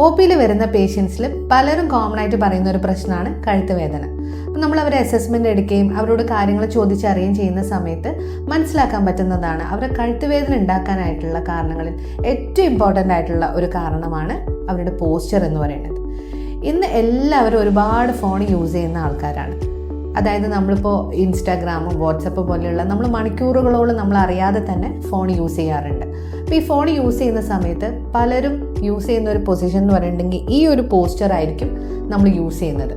O പിയിൽ വരുന്ന പേഷ്യൻസിൽ പലരും കോമൺ ആയിട്ട് പറയുന്ന ഒരു പ്രശ്നമാണ് കഴുത്ത് വേദന അപ്പം നമ്മൾ അവരെ അസസ്മെന്റ് എടുക്കുകയും അവരോട് കാര്യങ്ങൾ ചോദിച്ചറിയുകയും ചെയ്യുന്ന സമയത്ത് മനസ്സിലാക്കാൻ പറ്റുന്നതാണ് അവരെ കഴുത്ത് വേദന ഉണ്ടാക്കാനായിട്ടുള്ള കാരണങ്ങളിൽ ഏറ്റവും ഇമ്പോർട്ടന്റ് ആയിട്ടുള്ള ഒരു കാരണമാണ് അവരുടെ പോസ്ചർ എന്ന് പറയുന്നത്. ഇന്ന് എല്ലാവരും ഒരുപാട് ഫോൺ യൂസ് ചെയ്യുന്ന ആൾക്കാരാണ്. അതായത് നമ്മളിപ്പോൾ ഇൻസ്റ്റാഗ്രാമും വാട്സപ്പ് പോലെയുള്ള നമ്മൾ മണിക്കൂറുകളോളം നമ്മൾ അറിയാതെ തന്നെ ഫോൺ യൂസ് ചെയ്യാറുണ്ട്. അപ്പോൾ ഈ ഫോൺ യൂസ് ചെയ്യുന്ന സമയത്ത് പലരും യൂസ് ചെയ്യുന്ന ഒരു പൊസിഷൻ എന്ന് പറയുന്നുണ്ടെങ്കിൽ ഈ ഒരു പോസ്റ്റർ ആയിരിക്കും നമ്മൾ യൂസ് ചെയ്യുന്നത്.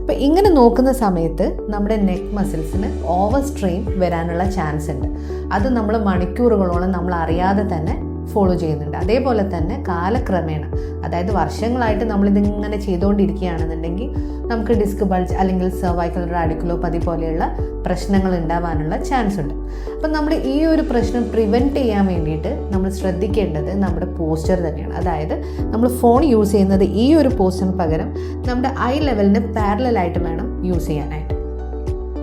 അപ്പോൾ ഇങ്ങനെ നോക്കുന്ന സമയത്ത് നമ്മുടെ നെക്ക് മസിൽസിന് ഓവർ സ്ട്രെയിൻ വരാനുള്ള ചാൻസ് ഉണ്ട്. അത് നമ്മൾ മണിക്കൂറുകളോളം നമ്മൾ അറിയാതെ തന്നെ ഫോളോ ചെയ്യുന്നുണ്ട്. അതേപോലെ തന്നെ കാലക്രമേണ അതായത് വർഷങ്ങളായിട്ട് നമ്മളിതിങ്ങനെ ചെയ്തുകൊണ്ടിരിക്കുകയാണെന്നുണ്ടെങ്കിൽ നമുക്ക് ഡിസ്ക് ബൾജ് അല്ലെങ്കിൽ സർവൈക്കൽ റാഡിക്കുലോപ്പതി പോലെയുള്ള പ്രശ്നങ്ങൾ ഉണ്ടാവാനുള്ള ചാൻസ് ഉണ്ട്. അപ്പം നമ്മൾ ഈ ഒരു പ്രശ്നം പ്രിവെന്റ് ചെയ്യാൻ വേണ്ടിയിട്ട് നമ്മൾ ശ്രദ്ധിക്കേണ്ടത് നമ്മുടെ പോസ്ചർ തന്നെയാണ്. അതായത് നമ്മൾ ഫോൺ യൂസ് ചെയ്യുന്നത് ഈ ഒരു പോസ്ചറിന് പകരം നമ്മുടെ ഐ ലെവലിന് പാരലായിട്ട് വേണം യൂസ് ചെയ്യാനായിട്ട്.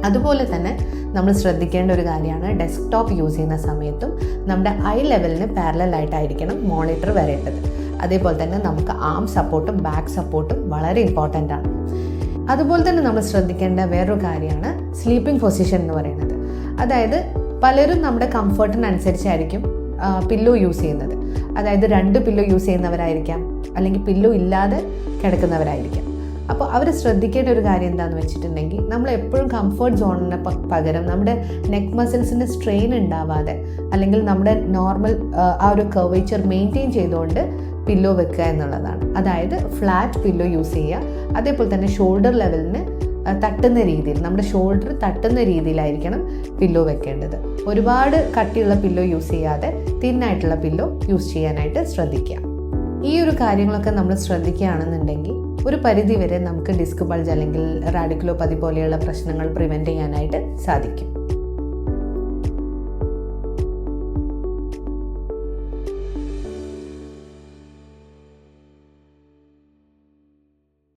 അതുപോലെ തന്നെ നമ്മൾ ശ്രദ്ധിക്കേണ്ട ഒരു കാര്യമാണ് ഡെസ്ക്ടോപ്പ് യൂസ് ചെയ്യുന്ന സമയത്തും നമ്മുടെ ഐ ലെവലിന് പാരലായിട്ടായിരിക്കണം മോണിറ്റർ വരേണ്ടത്. അതേപോലെ തന്നെ നമുക്ക് ആം സപ്പോർട്ടും ബാക്ക് സപ്പോർട്ടും വളരെ ഇമ്പോർട്ടന്റ് ആണ്. അതുപോലെ തന്നെ നമ്മൾ ശ്രദ്ധിക്കേണ്ട വേറൊരു കാര്യമാണ് സ്ലീപ്പിംഗ് പൊസിഷൻ എന്ന് പറയുന്നത്. അതായത് പലരും നമ്മുടെ കംഫർട്ടിനനുസരിച്ചായിരിക്കും പില്ലോ യൂസ് ചെയ്യുന്നത്. അതായത് രണ്ട് പില്ലോ യൂസ് ചെയ്യുന്നവരായിരിക്കാം അല്ലെങ്കിൽ പില്ലോ ഇല്ലാതെ കിടക്കുന്നവരായിരിക്കാം. അപ്പോൾ അവർ ശ്രദ്ധിക്കേണ്ട ഒരു കാര്യം എന്താണെന്ന് വെച്ചിട്ടുണ്ടെങ്കിൽ നമ്മൾ എപ്പോഴും കംഫർട്ട് സോണിന് പകരം നമ്മുടെ നെക്ക് മസിൽസിന്റെ സ്ട്രെയിൻ ഉണ്ടാവാതെ അല്ലെങ്കിൽ നമ്മുടെ നോർമൽ ആ ഒരു കർവേച്ചർ മെയിന്റെയിൻ ചെയ്തുകൊണ്ട് പില്ലോ വെക്കുക എന്നുള്ളതാണ്. അതായത് ഫ്ലാറ്റ് പില്ലോ യൂസ് ചെയ്യുക. അതേപോലെ തന്നെ ഷോൾഡർ ലെവലിന് തട്ടുന്ന രീതിയിൽ നമ്മുടെ ഷോൾഡർ തട്ടുന്ന രീതിയിലായിരിക്കണം പില്ലോ വെക്കേണ്ടത്. ഒരുപാട് കട്ടിയുള്ള പില്ലോ യൂസ് ചെയ്യാതെ തിന്നായിട്ടുള്ള പില്ലോ യൂസ് ചെയ്യാനായിട്ട് ശ്രദ്ധിക്കുക. ഈ ഒരു കാര്യങ്ങളൊക്കെ നമ്മൾ ശ്രദ്ധിക്കുകയാണെന്നുണ്ടെങ്കിൽ ഒരു പരിധിവരെ നമുക്ക് ഡിസ്ക് ബൾജ് അല്ലെങ്കിൽ റാഡിക്കുലോപ്പതി പോലെയുള്ള പ്രശ്നങ്ങൾ പ്രിവെന്റ് ചെയ്യാനായിട്ട് സാധിക്കും.